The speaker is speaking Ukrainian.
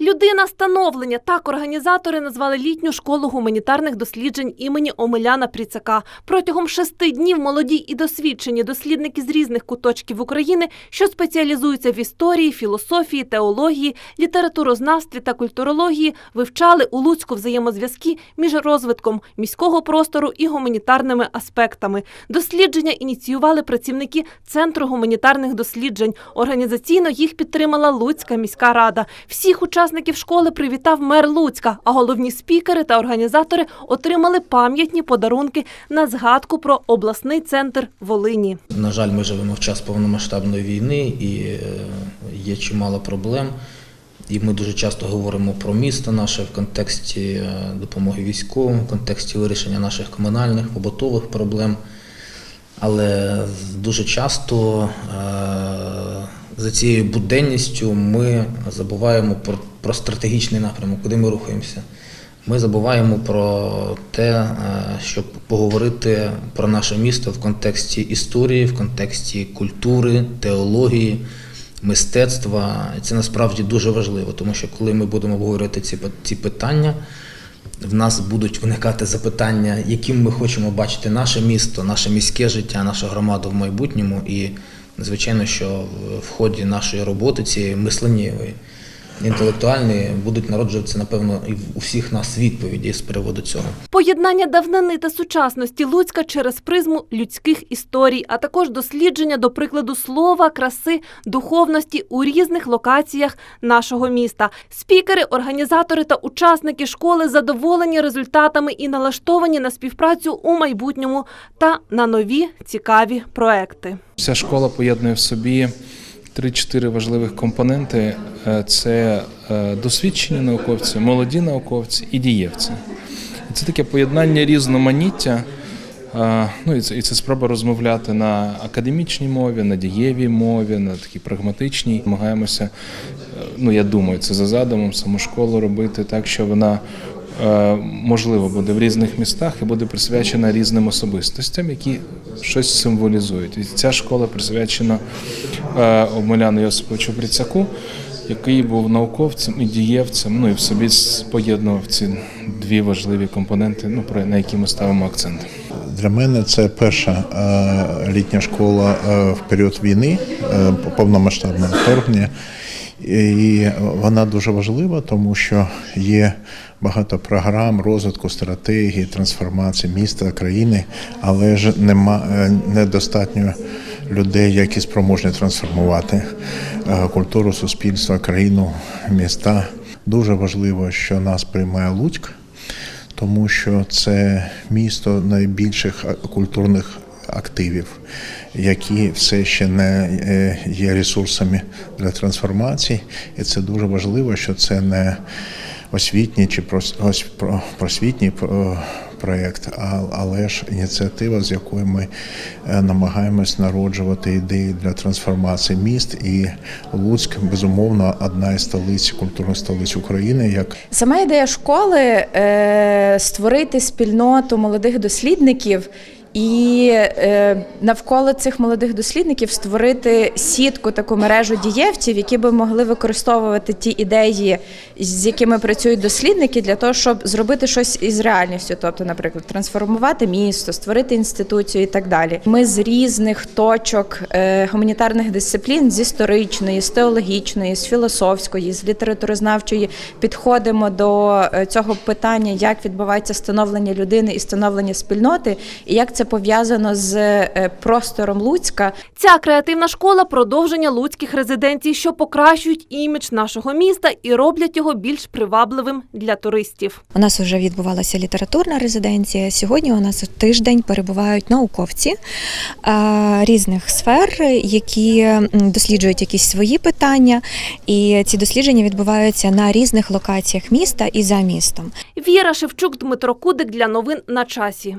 Людина становлення так організатори назвали літню школу гуманітарних досліджень імені Омеляна Пріцака. Протягом шести днів молоді і досвідчені дослідники з різних куточків України, що спеціалізуються в історії, філософії, теології, літературознавстві та культурології, вивчали у Луцьку взаємозв'язки між розвитком міського простору і гуманітарними аспектами. Дослідження ініціювали працівники Центру гуманітарних досліджень. Організаційно їх підтримала Луцька міська рада. Всіх учасників школи привітав мер Луцька, а головні спікери та організатори отримали пам'ятні подарунки на згадку про обласний центр Волині. На жаль, ми живемо в час повномасштабної війни і е, є чимало проблем. І ми дуже часто говоримо про місто наше в контексті е, допомоги військовим, в контексті вирішення наших комунальних, побутових проблем. Але дуже часто е, за цією буденністю ми забуваємо про, про стратегічний напрямок, куди ми рухаємося. Ми забуваємо про те, е, щоб поговорити про наше місто в контексті історії, в контексті культури, теології, мистецтва. Це насправді дуже важливо, тому що коли ми будемо обговорювати ці, ці питання, в нас будуть виникати запитання, яким ми хочемо бачити наше місто, наше міське життя, нашу громаду в майбутньому. І звичайно, що в- ході нашої роботи цієї мисленнєвої, інтелектуальної будуть народжуватися, напевно, і в усіх нас відповіді з приводу цього. Поєднання давнини та сучасності Луцька через призму людських історій, а також дослідження до прикладу слова, краси, духовності у різних локаціях нашого міста. Спікери, організатори та учасники школи задоволені результатами і налаштовані на співпрацю у майбутньому та на нові цікаві проекти. Ця школа поєднує в собі три-чотири важливих компоненти: Е, це е, досвідчені науковці, молоді науковці і дієвці. Це таке поєднання різноманіття. е, Ну і це, і це спроба розмовляти на академічній мові, на дієвій мові, на такій прагматичній. Намагаємося, ну я думаю, це за задумом саму школу робити так, що вона можливо буде в різних містах і буде присвячена різним особистостям, які щось символізують. І ця школа присвячена е, Омеляну Йосиповичу Бріцаку, який був науковцем і дієвцем, ну і в собі поєднував ці дві важливі компоненти, ну про на які ми ставимо акцент. Для мене це перша е, літня школа е, в період війни, е, повномасштабного вторгнення. І вона дуже важлива, тому що є багато програм розвитку стратегії, трансформації міста, країни, але ж нема е, недостатньо людей, які спроможні трансформувати е, культуру, суспільство, країну, міста. Дуже важливо, що нас приймає Луцьк тому що це місто найбільших культурних активів, які все ще не е, є ресурсами для трансформації, і це дуже важливо, що це не освітній чи прос- просвітній е, проєкт, але ж ініціатива, з якою ми е, намагаємось народжувати ідеї для трансформації міст. І Луцьк, безумовно, одна із столиць, культурних столиць України, як Сама ідея школи створити спільноту молодих дослідників. І е, навколо цих молодих дослідників створити сітку, таку мережу дієвців, які би могли використовувати ті ідеї, з якими працюють дослідники, для того, щоб зробити щось із реальністю, тобто, наприклад, трансформувати місто, створити інституцію і так далі. Ми з різних точок е, гуманітарних дисциплін, з історичної, з теологічної, з філософської, з літературознавчої підходимо до е, цього питання, як відбувається становлення людини і становлення спільноти, і як це пов'язано з е, простором Луцька. Ця креативна школа продовження луцьких резиденцій, що покращують імідж нашого міста і роблять його більш привабливим для туристів. У нас вже відбувалася літературна резиденція. Сьогодні у нас тиждень перебувають науковці е, різних сфер, які досліджують якісь свої питання, і ці дослідження відбуваються на різних локаціях міста і за містом. Віра Шевчук, Дмитро Кудик для новин на часі.